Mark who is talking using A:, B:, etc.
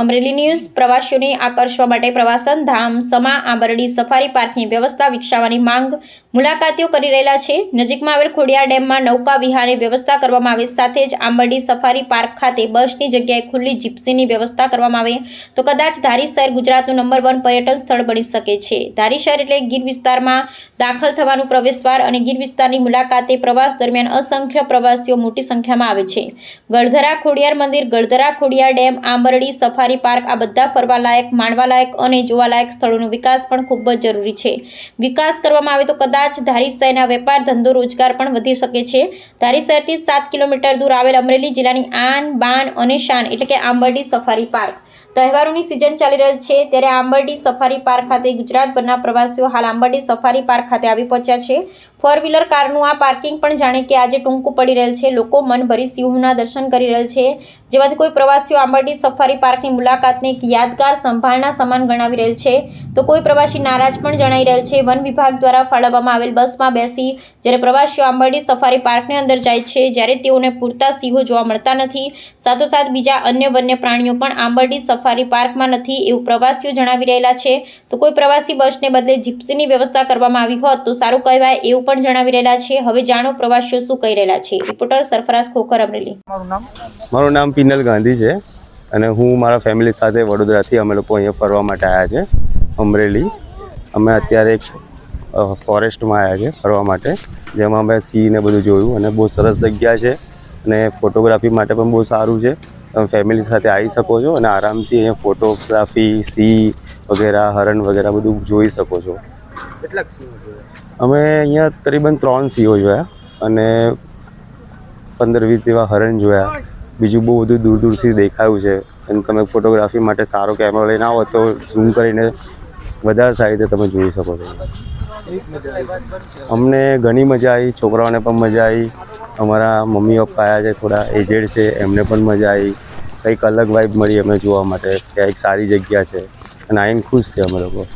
A: Amreli news પ્રવાસીઓને આકર્ષવા માટે પ્રવાસન ધામ સમા આંબરડી સફારી પાર્કની વ્યવસ્થા વિકસાવવાની માંગ મુલાકાતીઓ કરી રહેલા છે. નજીકમાં આવેલ ખોડિયાર ડેમમાં નૌકા વિહારની વ્યવસ્થા કરવામાં આવે. સાથે જ આંબરડી સફારી પાર્ક ખાતે બસની જગ્યાએ ખુલ્લી જીપ્સીની વ્યવસ્થા કરવામાં આવે. તો કદાચ ધારી શહેર ગુજરાતનું નંબર વન પર્યટન સ્થળ બની શકે છે. ધારી શહેર એટલે ગીર વિસ્તારમાં દાખલ થવાનું પ્રવેશદ્વાર અને ગીર વિસ્તારની મુલાકાતે પ્રવાસ દરમિયાન અસંખ્ય પ્રવાસીઓ મોટી સંખ્યામાં આવે છે. ગળધરા ખોડિયાર મંદિર, Galdhara Khodiyar dam, Ambardi safari park આ બધા ફરવાલાયક, માણવાલાયક અને જોવાલાયક સ્થળોનો વિકાસ પણ ખૂબ જ જરૂરી છે. વિકાસ કરવામાં આવે તો કદાચ ધારી શહેરના વેપાર ધંધો રોજગાર પણ વધી શકે છે. ધારી શહેરથી સાત કિલોમીટર દૂર આવેલ અમરેલી જિલ્લાની આન, બાન અને શાન એટલે કે આંબરડી સફારી પાર્ક. તહેવારોની સિઝન ચાલી રહેલ છે ત્યારે આંબરડી સફારી પાર્ક ખાતે ગુજરાતભરના પ્રવાસીઓ હાલ આંબરડી સફારી પાર્ક ખાતે આવી પહોંચ્યા છે. ફોર વ્હીલર કારનું આ પાર્કિંગ પણ જાણે કે આજે ટૂંકું પડી રહેલ છે. લોકો મન ભરી સિંહોના દર્શન કરી રહેલ છે. જેમાંથી કોઈ પ્રવાસીઓ આંબરડી સફારી પાર્કની મુલાકાતને એક યાદગાર સંભાળના સમાન ગણાવી રહેલ છે. તો કોઈ પ્રવાસી નારાજ પણ જણાઈ રહેલ છે. વન વિભાગ દ્વારા ફાળવવામાં આવેલ બસમાં બેસી જ્યારે પ્રવાસીઓ આંબરડી સફારી પાર્કની અંદર જાય છે જ્યારે તેઓને પૂરતા સિંહો જોવા મળતા નથી. સાથોસાથ બીજા અન્ય વન્ય પ્રાણીઓ પણ આંબરડી સફારી પાર્કમાં નથી એવું પ્રવાસીઓ જણાવી રહેલા છે. તો કોઈ પ્રવાસી બસને બદલે જીપ્સીની વ્યવસ્થા કરવામાં આવી હોત તો સારું કહેવાય એવું પણ જણાવી રહેલા છે. હવે જાણો પ્રવાસીઓ શું કહી રહેલા છે. રિપોર્ટર સરફરાઝ ખોખર અમરેલી.
B: મારું નામ? પિનલ ગાંધી છે અને હું મારા ફેમિલી સાથે વડોદરાથી અમે લોકો અહીંયા ફરવા માટે આવ્યા છે અમરેલી. અમે અત્યારે એક ફોરેસ્ટમાં આવ્યા છે ફરવા માટે. જેમાં અમે સિંહ ને બધું જોયું અને બહુ સરસ જગ્યા છે અને ફોટોગ્રાફી માટે પણ બહુ સારું છે. તમે ફેમિલી સાથે આવી શકો છો અને આરામથી અહીંયા ફોટોગ્રાફી સિંહ વગેરે હરણ વગેરે બધું જોઈ શકો છો.
C: કેટલાક
B: અમે અહીંયા કરીબન ત્રણ સિંહો જોયા અને પંદર વીસ જેવા હરણ જોયા. બીજું બહુ બધું દૂર દૂરથી દેખાયું છે. અને તમે ફોટોગ્રાફી માટે સારો કેમેરો લઈને આવો તો ઝૂમ કરીને વધારે સારી રીતે તમે જોઈ શકો છો. અમને ઘણી મજા આવી, છોકરાઓને પણ મજા આવી. અમારા મમ્મી પપ્પા આવ્યા છે થોડા એજેડ છે, એમને પણ મજા આવી. કંઈક અલગ વાઇબ મળી અમે જોવા માટે, કે એક સારી જગ્યા છે. અને આઈને ખુશ છે અમે લોકો.